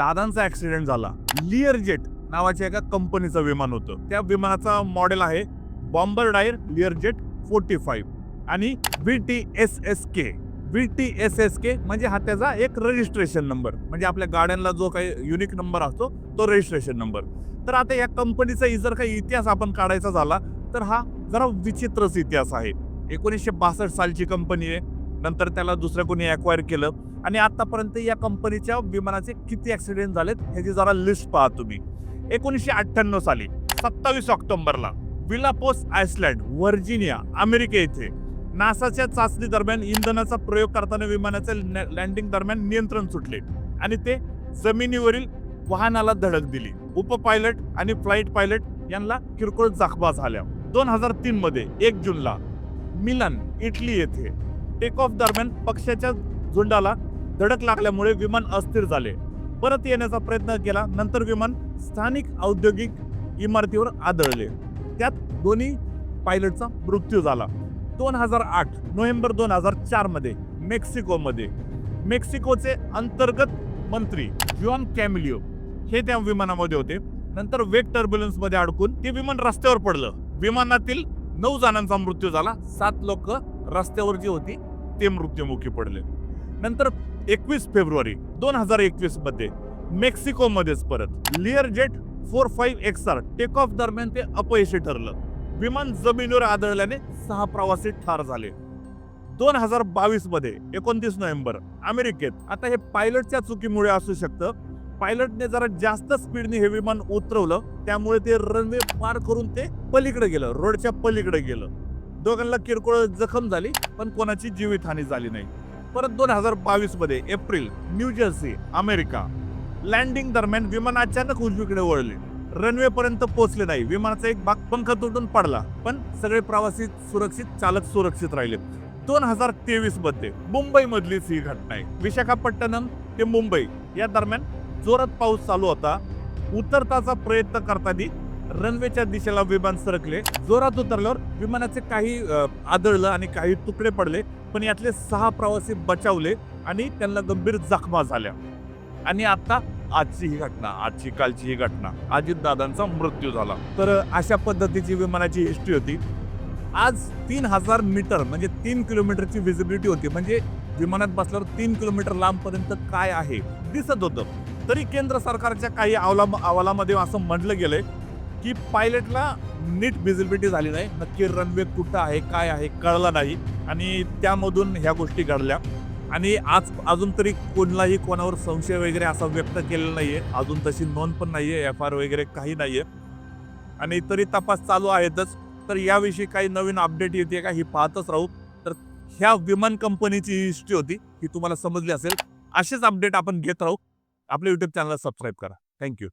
दादांचा accident झाला. Lear jet नावाच्या एका कंपनीचं विमान होतं. त्या विमानाचा मॉडेल आहे Bombardier Lear jet forty five आणि V T S S K V T S S K म्हणजे हा त्याचा एक रजिस्ट्रेशन नंबर म्हणजे आपल्या गाड्यांना जो काही युनिक नंबर असतो तो रजिस्ट्रेशन नंबर तर आता या कंपनीचा जर काही इतिहास आपण काढायचा झाला तर हा जरा विचित्रच इतिहास आहे. एकोणीसशे बासष्ट सालची कंपनी आहे. नंतर त्याला दुसऱ्या कोणी अक्वायर केलं. आणि आतापर्यंत या कंपनीच्या विमानाचे किती ऍक्सिडेंट झालेत ह्याची जरा लिस्ट पहा तुम्ही. एकोणीसशे अठ्ठ्याण्णव साली सत्तावीस ऑक्टोबरला विलापोस आयसलँड व्हर्जिनिया अमेरिके येथे नासाच्या चाचणी दरम्यान इंधनाचा प्रयोग करताना विमानाचे लँडिंग दरम्यान नियंत्रण सुटले आणि ते जमिनीवरील वाहनाला धडक दिली. उप पायलट आणि फ्लाईट पायलट यांना किरकोळ जखमा झाल्या. दोन हजार तीन मध्ये एक जूनला मिलन इटली येथे. टेक ऑफ दरम्यान पक्षाच्या झुंडाला धडक लागल्यामुळे विमान अस्थिर झाले. परत येण्याचा प्रयत्न केला नंतर विमान स्थानिक औद्योगिक इमारतीवर आदळले. त्यात दोन्ही पायलटचा मृत्यू झाला. दोन हजार आठ नोव्हेंबर दोन हजार चारमध्ये मेक्सिकोमध्ये. मेक्सिकोचे अंतर्गत मंत्री जॉन कॅमिलिओ हे त्या विमानामध्ये होते. नंतर वेग टर्ब्युलन्समध्ये अडकून ते विमान रस्त्यावर पडलं. विमानातील नऊ जणांचा मृत्यू झाला. सात लोक रस्त्यावर जी होती. ते मृत्युमुखी पडले. नंतर एकवीस फेब्रुवारी दोन हजार एकवीसमध्ये मेक्सिकोमध्येच परत. Learjet four five X R take off दरम्यान ते अपयशी ठरलं. विमान जमिनीवर आदळल्याने सहा प्रवासी ठार झाले. दोन हजार बावीसमध्ये एकोणतीस नोव्हेंबर अमेरिकेत आता हे पायलटच्या चुकीमुळे असू शकतं पायलटने जरा जास्त स्पीडने हे विमान उतरवलं त्यामुळे ते रनवे पार करून ते पलीकडे गेलं रोडच्या पलीकडे गेलं. दोघांना किरकोळ जखम झाली पण कोणाची जीवितहानी झाली नाही. परत दोन हजार बावीसमध्ये April New Jersey America. Landing दरम्यान विमान अचानक उजवीकडे वळले. रनवे पर्यंत पोहोचले नाही. विमानाचा एक भाग पंख तुटून पडला. पण सगळे प्रवासी सुरक्षित चालक सुरक्षित राहिले. दोन हजार तेवीसमध्ये मुंबई मधलीच ही घटना आहे. विशाखापट्टणम ते मुंबई या दरम्यान जोरात पाऊस चालू होता. उतरताचा प्रयत्न करताना रनवेच्या दिशेला विमान सरकले. जोरात उतरल्यावर विमानाचे काही आदळलं आणि काही तुकडे पडले पण यातले सहा प्रवासी बचावले आणि त्यांना गंभीर जखमा झाल्या. आणि आता आजची ही घटना आजची कालची ही घटना अजितदादांचा मृत्यू झाला. तर अशा पद्धतीची विमानाची हिस्ट्री होती. आज तीन हजार मीटर म्हणजे तीन किलोमीटरची विजिबिलिटी होती. म्हणजे विमानात बसल्यावर तीन किलोमीटर लांबपर्यंत काय आहे दिसत होतं. तरी केंद्र सरकारच्या काही अवला अहवालामध्ये असं म्हटलं गेलंय की पायलटला नीट विजिबिलिटी झाली नाही. नक्की रनवे कुठं आहे काय आहे कळलं नाही. आणि त्यामधून ह्या गोष्टी घडल्या. आणि आज अजून तरी कोणालाही कोणावर संशय वगैरे असा व्यक्त केलेला नाही आहे अजून तशी नोंद पण नाही आहे एफ आर वगैरे काही नाही आहे आणि तरी तपास चालू आहेतच. तर याविषयी काही नवीन अपडेट येते का ही पाहतच राहू. तर ह्या विमान कंपनीची हिस्ट्री होती ही तुम्हाला समजली असेल. असेच अपडेट आपण घेत राहू. आपल्या यूट्यूब चॅनलला सबस्क्राईब करा. थँक्यू